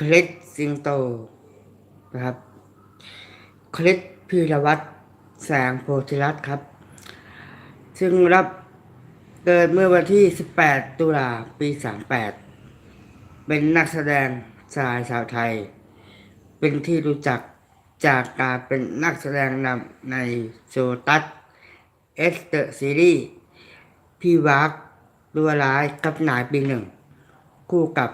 คลิปสิงโตนะครับคลิปพีรวัตรแสงโพธิรัตน์ครับ ซึ่งรับเกิดเมื่อวันที่ 18 ตุลาปี 38 เป็นนักแสดงชายชาวไทย เป็นที่รู้จักจากการเป็นนักแสดงนำในโซตัสเอสเตอร์ซีรีส์พี่วักดัวร้ายกับนายปีหนึ่ง คู่กับ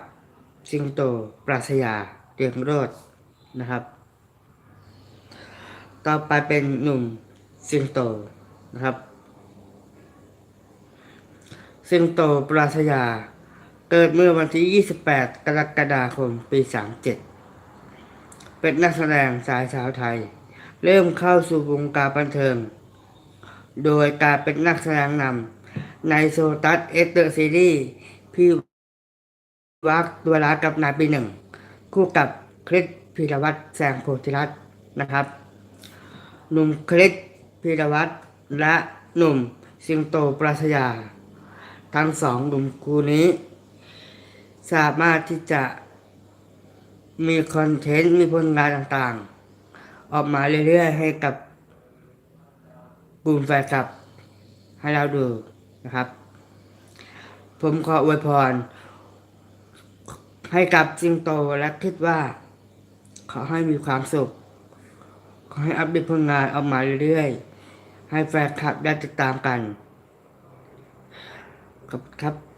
สิงโต ปราศยาเตียงโรดนะครับ ต่อไปเป็นหนุ่มสิงโตนะครับ สิงโต ปราศยา เกิดเมื่อวันที่ 28 กรกฎาคม ปี 37 เป็นนักแสดงสายสาวไทย เริ่มเข้าสู่วงการบันเทิง โดยการเป็นนักแสดงนำในโซตัสเอสเตอร์ซีรีส์พี่ วักตัวร้ายกับนายปีหนึ่ง คู่กับคริสพีรวัตรแสงโพธิรัตน์นะครับ หนุ่มคริสพีรวัตรและหนุ่มสิงโตปราศยา ทั้งสองหนุ่มคู่นี้ สามารถที่จะมีคอนเทนต์ มีผลงานต่างๆ ออกมาเรื่อยๆ ให้กับกลุ่มแฟนคลับ ให้เราดูนะครับ ผมขออวยพร ให้กับจิงโตและคิดว่า ขอให้มีความสุข ขอให้อัปเดตผลงานออกมาเรื่อยๆ ให้แฟนคลับได้ติดตามกันขอบคุณครับ